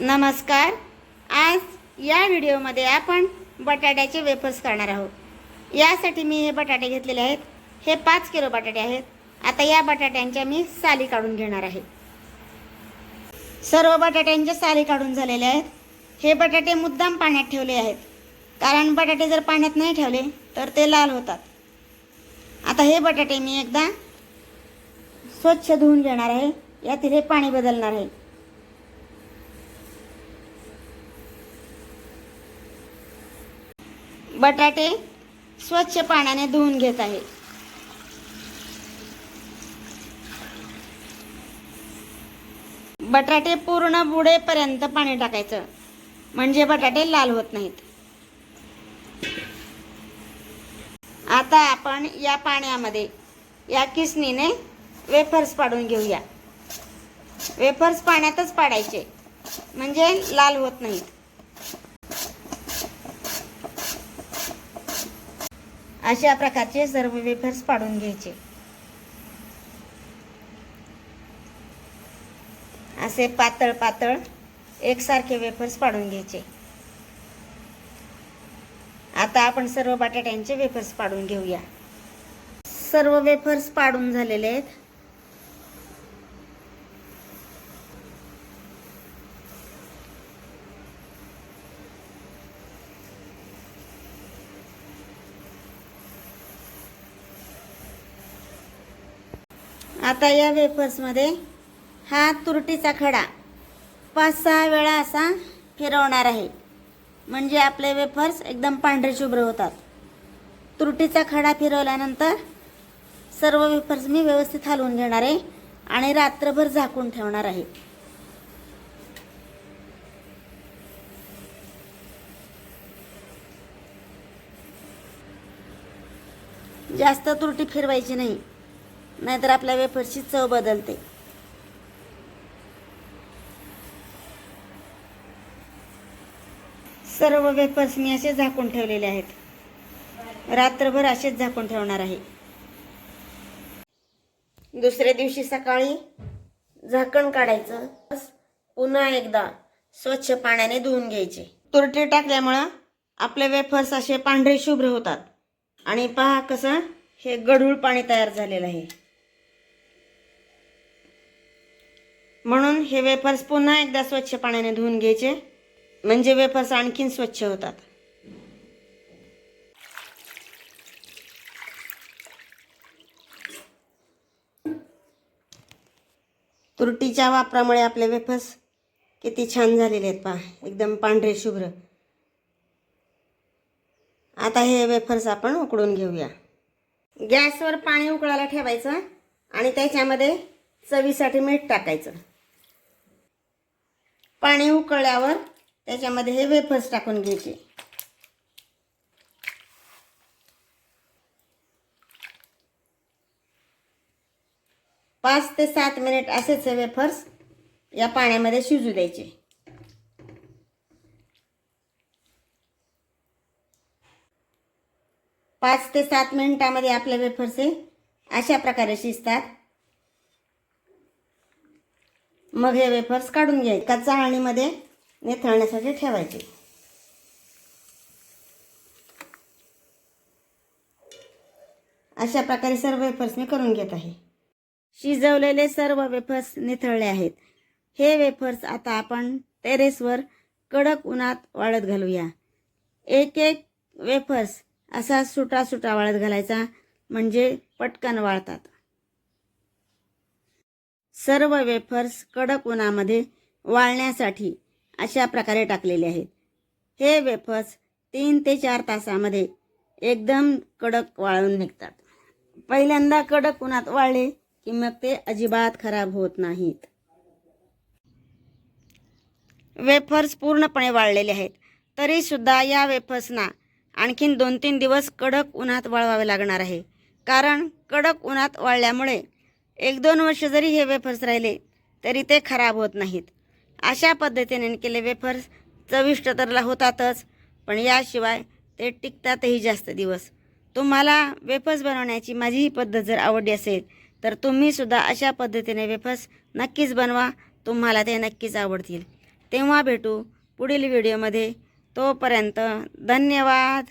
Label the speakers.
Speaker 1: नमस्कार. आज या व्हिडिओमध्ये आपण बटाट्याचे वेफर्स करणार आहोत. यासाठी मी हे बटाटे घेतलेले आहेत. हे पाच किलो बटाटे आहेत. आता या बटाट्यांच्या मी साली काढून घेणार आहे. सर्व बटाट्यांच्या साली काढून झालेले आहेत. हे बटाटे मुद्दाम पाण्यात ठेवले आहेत. कारण बटाटे जर पाण्यात नाही ठेवले तर ते लाल होतात. आता हे बटाटे मी एकदा स्वच्छ धुवून घेणार आहे. यातील हे पाणी बदलणार आहे. बटाटे स्वच्छ पाण्याने धुवून घेत आहे. बटाटे पूर्ण बुडेपर्यंत पाणी टाकायचं. म्हणजे बटाटे लाल होत नाहीत. आता आपण या पाण्यामध्ये या किसनीने वेफर्स पाडून घेऊया. वेफर्स पाण्यातच पाडायचे. म्हणजे लाल होत नाहीत. अशा प्रकारचे सर्व वेफर्स पाडून घ्यायचे. असे पातळ पातळ एकसारखे वेफर्स पाडून घ्यायचे. आता आपण सर्व बटाट्यांचे वेफर्स पाडून घेऊया. सर्व वेफर्स पाडून झालेले आहेत. आता या वेफर्समध्ये हा तुरटीचा खडा पाच सहा वेळा असा फिरवणार आहे. म्हणजे आपले वेफर्स एकदम पांढरे शुभ्र होतात. तुरटीचा खडा फिरवल्यानंतर सर्व वेफर्स मी व्यवस्थित हलवून घेणार आहे आणि रात्रभर झाकून ठेवणार आहे. जास्त तुरटी फिरवायची नाही. नाहीतर आपल्या वेफरची चव बदलते. सर्व वेफर्स मी असे झाकून ठेवलेले आहेत. रात्रभर असेच झाकून ठेवणार आहे. दुसऱ्या दिवशी सकाळी झाकण काढायचं. पुन्हा एकदा स्वच्छ पाण्याने धुवून घ्यायचे. तुरटी टाकल्यामुळं आपले वेफर्स असे पांढरे शुभ्र होतात. आणि पहा कसं हे गढूळ पाणी तयार झालेलं आहे. म्हणून हे वेफर्स पुन्हा एकदा स्वच्छ पाण्याने धुवून घ्यायचे. म्हणजे वेफर्स आणखीन स्वच्छ होतात. तुरटीच्या वापरामुळे आपले वेफर्स किती छान झालेले आहेत पहा. एकदम पांढरे शुभ्र. आता हे वेफर्स आपण उकडून घेऊया. गॅसवर पाणी उकळायला ठेवायचं आणि त्याच्यामध्ये चवीसाठी मीठ टाकायचं. पाणी उकळल्यावर त्याच्यामध्ये हे वेफर्स टाकून घ्यायचे. पाच ते सात मिनिट असेच हे वेफर्स या पाण्यामध्ये शिजू द्यायचे. पाच ते सात मिनिटामध्ये आपले वेफर्स हे अशा प्रकारे शिजतात. मग हे वेफर्स काढून घ्यायचे. का चाळणीमध्ये निथळण्यासाठी ठेवायचे. अशा प्रकारे सर्व वेफर्स मी करून घेत आहे. शिजवलेले सर्व वेफर्स निथळले आहेत. हे वेफर्स आता आपण टेरेसवर कडक उन्हात वाळत घालूया. एक एक वेफर्स असा सुटा सुटा वाळत घालायचा म्हणजे पटकन वाळतात. सर्व वेफर्स कडक उन्हामध्ये वाळण्यासाठी अशा प्रकारे टाकलेले आहेत. हे वेफर्स तीन ते चार तासामध्ये एकदम कडक वाळून निघतात. पहिल्यांदा कडक उन्हात वाळले की मग ते अजिबात खराब होत नाहीत. वेफर्स पूर्णपणे वाळलेले आहेत. तरीसुद्धा या वेफर्सना आणखीन दोन तीन दिवस कडक उन्हात वाळवावे लागणार आहे. कारण कडक उन्हात वाळल्यामुळे एक दोन वर्ष जरी हे वेफर्स राहिले तरी ते खराब होत नाहीत. अशा पद्धतीने केले वेफर्स चविष्ट तर होतातच पण याशिवाय ते टिकतातही जास्त दिवस. तुम्हाला वेफर्स बनवण्याची माझी ही पद्धत जर आवडली असेल तर तुम्हीसुद्धा अशा पद्धतीने वेफर्स नक्कीच बनवा तुम्हाला ते नक्कीच आवडतील. तेव्हा भेटू पुढील व्हिडिओमध्ये. तोपर्यंत धन्यवाद.